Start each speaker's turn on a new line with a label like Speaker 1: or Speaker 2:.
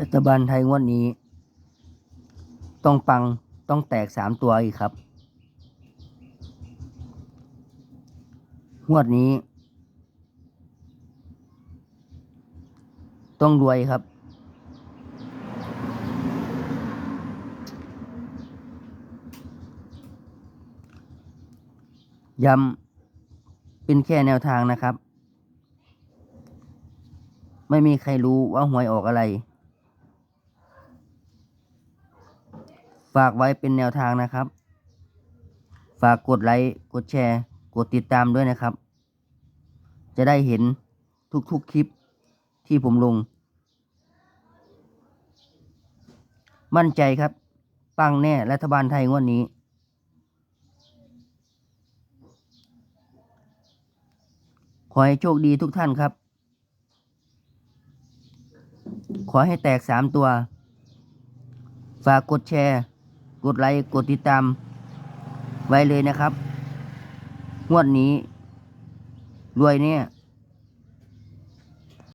Speaker 1: รัฐบาลไทยงวดนี้ ต้องปังต้องแตกสามตัวอีกครับ งวดนี้ ต้องรวยครับ ย้ำเป็นแค่แนวทางนะครับ ไม่มีใครรู้ว่าหวยออกอะไร ฝากไว้เป็นแนวทางนะครับ ฝากกดไลค์ กดแชร์ กดติดตามด้วยนะครับ จะได้เห็นทุกๆคลิปที่ผมลง มั่นใจครับ ปังแน่รัฐบาลไทยงวดนี้ ขอให้โชคดีทุกท่านครับ ขอให้แตกสามตัว ฝากกดแชร์ กดไลค์กดติดตาม ไว้เลยนะครับงวดนี้ รวยเนี่ย